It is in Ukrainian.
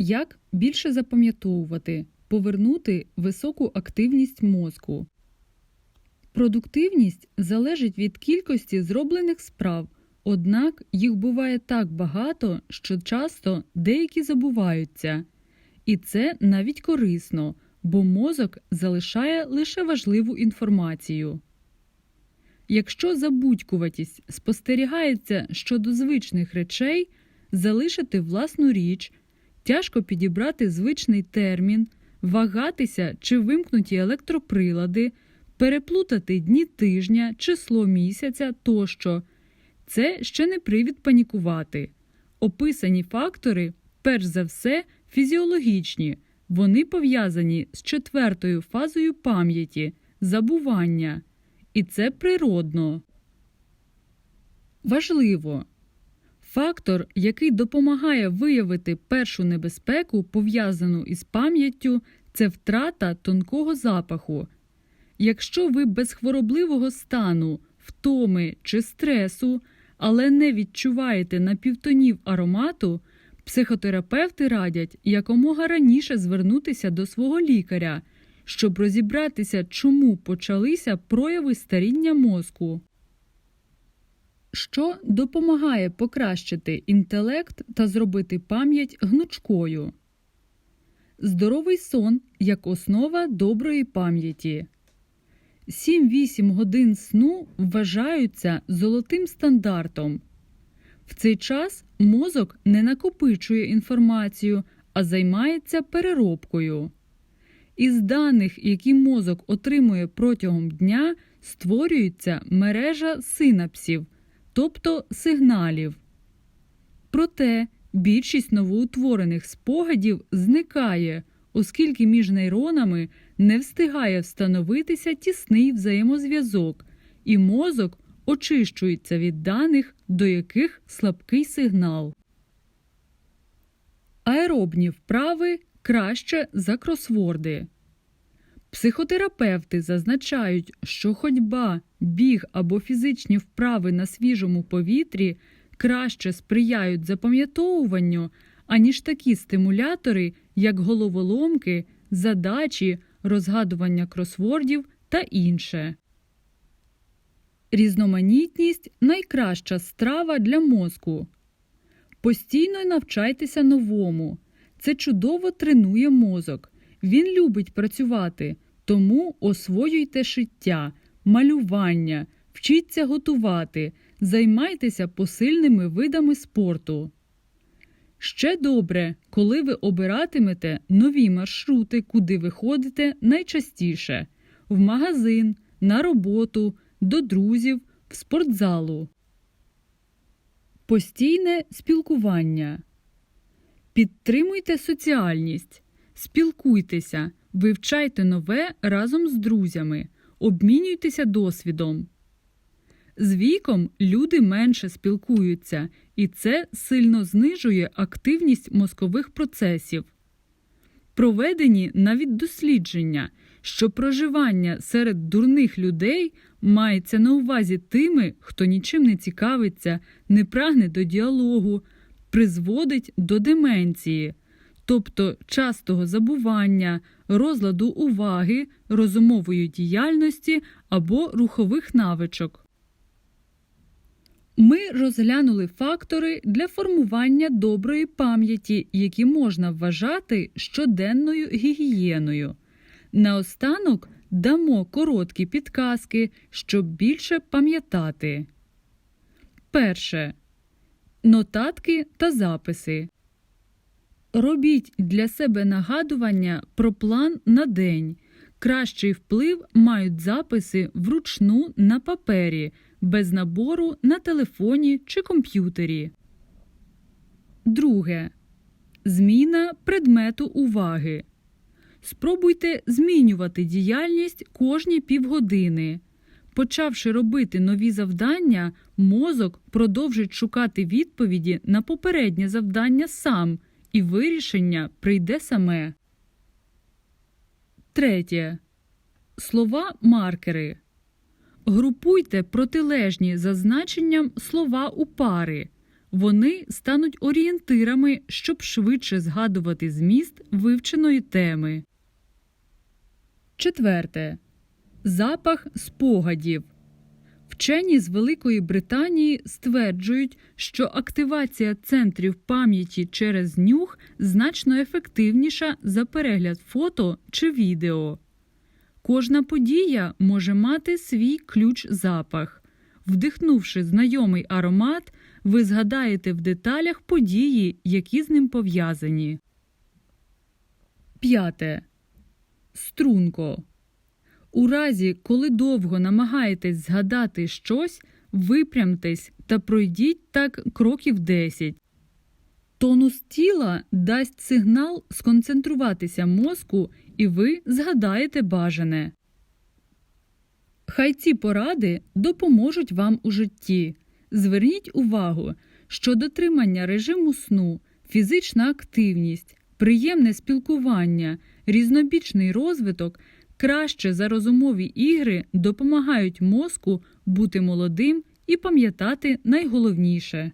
Як більше запам'ятовувати, повернути високу активність мозку. Продуктивність залежить від кількості зроблених справ, однак їх буває так багато, що часто деякі забуваються. І це навіть корисно, бо мозок залишає лише важливу інформацію. Якщо забудькуватість спостерігається щодо звичних речей, залишити власну річ, тяжко підібрати звичний термін, вагатися чи вимкнуті електроприлади, переплутати дні тижня, число місяця тощо. Це ще не привід панікувати. Описані фактори, перш за все, фізіологічні, вони пов'язані з четвертою фазою пам'яті забування. І це природно. Важливо. Фактор, який допомагає виявити першу небезпеку, пов'язану із пам'яттю, це втрата тонкого запаху. Якщо ви без хворобливого стану, втоми чи стресу, але не відчуваєте напівтонів аромату, психотерапевти радять якомога раніше звернутися до свого лікаря, щоб розібратися, чому почалися прояви старіння мозку. Що допомагає покращити інтелект та зробити пам'ять гнучкою? Здоровий сон як основа доброї пам'яті. 7-8 годин сну вважаються золотим стандартом. В цей час мозок не накопичує інформацію, а займається переробкою. Із даних, які мозок отримує протягом дня, створюється мережа синапсів, тобто сигналів. Проте більшість новоутворених спогадів зникає, оскільки між нейронами не встигає встановитися тісний взаємозв'язок, і мозок очищується від даних, до яких слабкий сигнал. Аеробні вправи краще за кросворди. Психотерапевти зазначають, що ходьба, біг або фізичні вправи на свіжому повітрі краще сприяють запам'ятовуванню, аніж такі стимулятори, як головоломки, задачі, розгадування кросвордів та інше. Різноманітність найкраща страва для мозку. Постійно навчайтеся новому. Це чудово тренує мозок. Він любить працювати, тому освоюйте шиття, малювання, вчіться готувати, займайтеся посильними видами спорту. Ще добре, коли ви обиратимете нові маршрути, куди ви ходите найчастіше в магазин, на роботу, до друзів, в спортзалу. Постійне спілкування. Підтримуйте соціальність. Спілкуйтеся, вивчайте нове разом з друзями, обмінюйтеся досвідом. З віком люди менше спілкуються, і це сильно знижує активність мозкових процесів. Проведені навіть дослідження, що проживання серед дурних людей мається на увазі тими, хто нічим не цікавиться, не прагне до діалогу, призводить до деменції, тобто частого забування, розладу уваги, розумової діяльності або рухових навичок. Ми розглянули фактори для формування доброї пам'яті, які можна вважати щоденною гігієною. Наостанок дамо короткі підказки, щоб більше пам'ятати. Перше. Нотатки та записи. Робіть для себе нагадування про план на день. Кращий вплив мають записи вручну на папері, без набору на телефоні чи комп'ютері. Друге. Зміна предмету уваги. Спробуйте змінювати діяльність кожні півгодини. Почавши робити нові завдання, мозок продовжить шукати відповіді на попереднє завдання сам, і вирішення прийде саме. Третє. Слова маркери. Групуйте протилежні за значенням слова у пари. Вони стануть орієнтирами, щоб швидше згадувати зміст вивченої теми. Четверте. Запах спогадів. Вчені з Великої Британії стверджують, що активація центрів пам'яті через нюх значно ефективніша за перегляд фото чи відео. Кожна подія може мати свій ключ-запах. Вдихнувши знайомий аромат, ви згадаєте в деталях події, які з ним пов'язані. П'яте. Струнко. У разі, коли довго намагаєтесь згадати щось, випрямтесь та пройдіть так кроків 10. Тонус тіла дасть сигнал сконцентруватися мозку, і ви згадаєте бажане. Хай ці поради допоможуть вам у житті. Зверніть увагу, що дотримання режиму сну, фізична активність, приємне спілкування, різнобічний розвиток краще за розумові ігри допомагають мозку бути молодим і пам'ятати найголовніше.